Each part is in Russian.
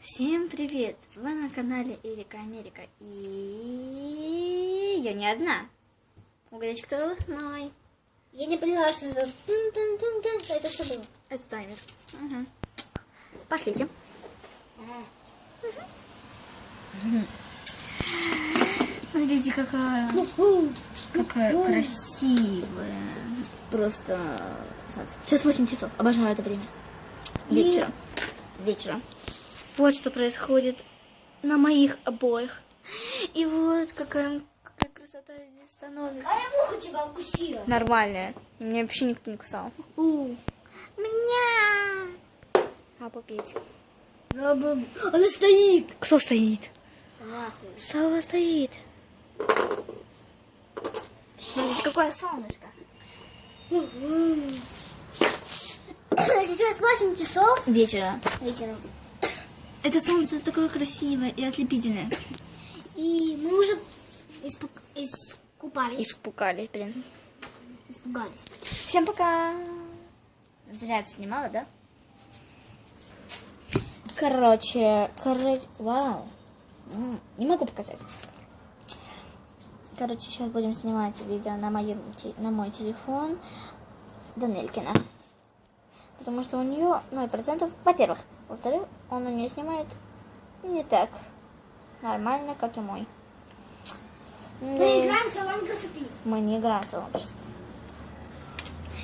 Всем привет! Вы на канале Эрика Америка. И я не одна. Угадайте, кто мой? Я не поняла, что. Что Это что было? Это таймер. Мгм. Пошлите. Смотрите, какая, какая красивая. Просто... Сейчас 8 часов. Обожаю это время. Вечером. Вечером. Вот что происходит на моих обоих. И вот какая, какая красота здесь становится. А я муху тебя укусила. Нормальная. Меня вообще никто не кусал. У. Меня. А попить. Она стоит. Кто стоит? Сама стоит. Сава стоит. Смотрите, какое солнышко. Сейчас 8 часов Вечера. вечером. Это солнце такое красивое и ослепительное. И мы уже испуг- искупались. Испугались, блин. Испугались. Всем пока. Зря снимала, да? Короче, короче, вау. Не могу показать. Короче, сейчас будем снимать видео на, моем, на мой телефон Данелькина. Потому что у нее 0%, во-первых. Во-вторых, он у нее снимает не так нормально, как и мой. Мы Да, играем в салон красоты. мы не играем в салон красоты.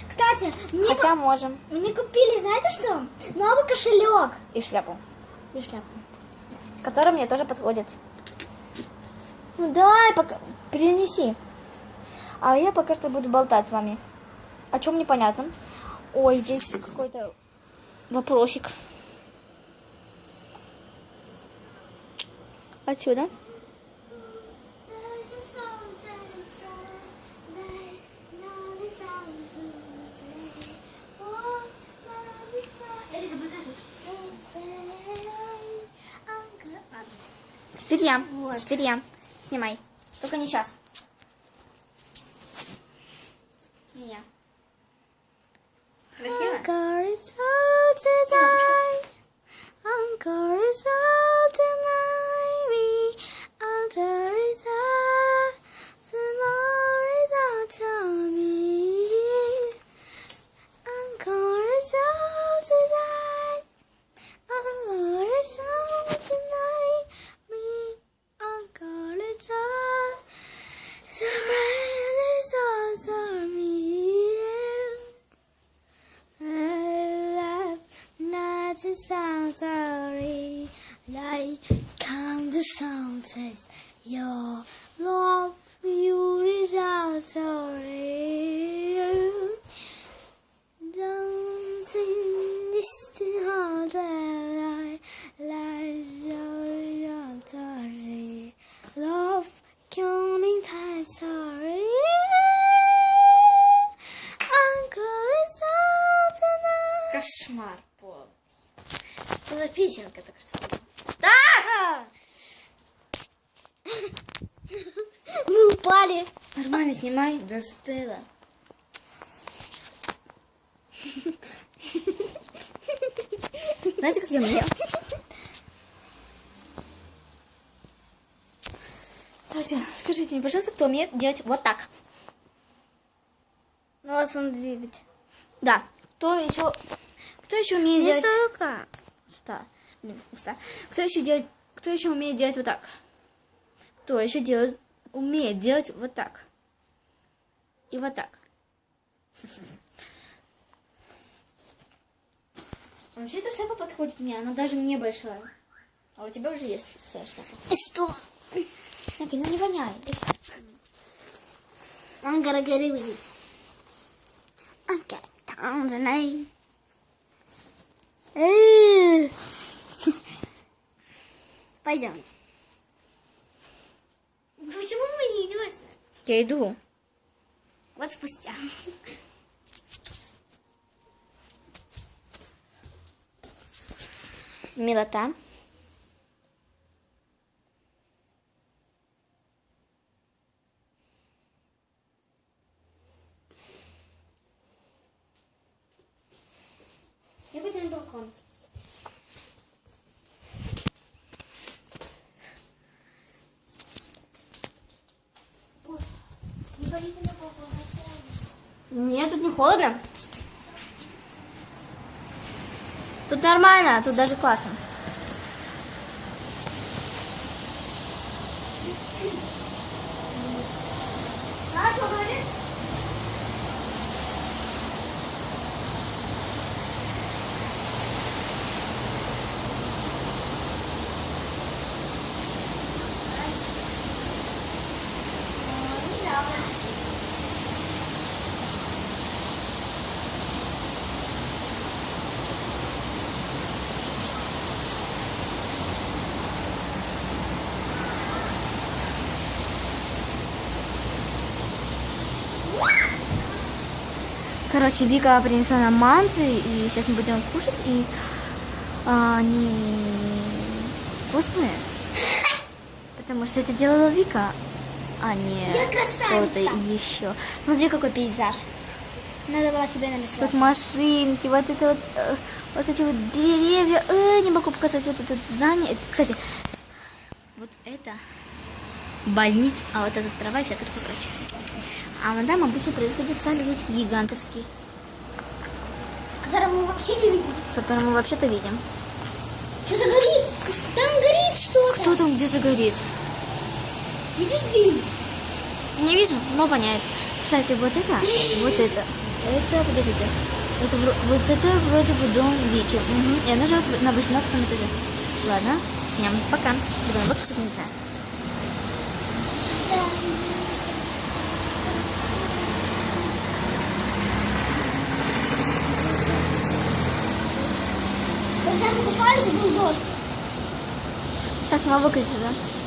Кстати, мне, Хотя можем. мне купили, знаете что? Новый кошелек. И шляпу. И шляпу. который мне тоже подходит. Ну дай, пока перенеси. А я пока что буду болтать с вами. О чем непонятном. Ой, здесь какой-то вопросик. Отсюда. Теперь я. Вот. Теперь я. Снимай. Только не сейчас. Меня. Красиво? Sounds sorry, like count the sounds says your love you result sorry. Dancing distant heart I like sorry. Love time sorry. Uncle is out tonight. Что за песенка так что? Мы упали. Нормально снимай. Достыла. Знаете, как я мне? Кстати, скажите мне, пожалуйста, кто умеет делать вот так? Носом двигать. Да. Кто еще... Кто еще умеет делать... рука. Уста. Блин, уста. Кто еще делает... Кто еще умеет делать вот так? Кто еще делает... Умеет делать вот так? И вот так. Вообще эта шляпа подходит мне, она даже мне большая. А у тебя уже есть своя шляпа. Что? Наки, ну не сюда. I'm gonna get it with you. Okay, down the night. Пойдемте. Почему вы не идете? Я иду. Вот спустя. Милота. телефон. Нет, тут не холодно. Тут нормально, тут даже классно. Да, что говоришь? Короче, Вика принесла нам манты, и сейчас мы будем кушать, и а, они вкусные. Потому что это делала Вика, а не кто-то еще. Смотри, какой пейзаж. Надо было тебе нарисовать. Тут машинки, вот это вот, э, вот эти вот деревья. Э, не могу показать вот это здание. Это, Кстати, вот это больница, а вот эта трава и всякое прочее. А вон там обычно происходит салют гигантерский, Который мы вообще не видим. который мы вообще-то видим. Что-то горит. Там горит что-то. Кто там где-то горит? Видишь дым? Не вижу, но воняет. Кстати, вот это, вот это, это, подождите, это, вот это вроде бы дом Вики. Мгм. И она живет на 18 этаже. Ладно, всем пока. Вот что не знаю. Сейчас мы выключим, да?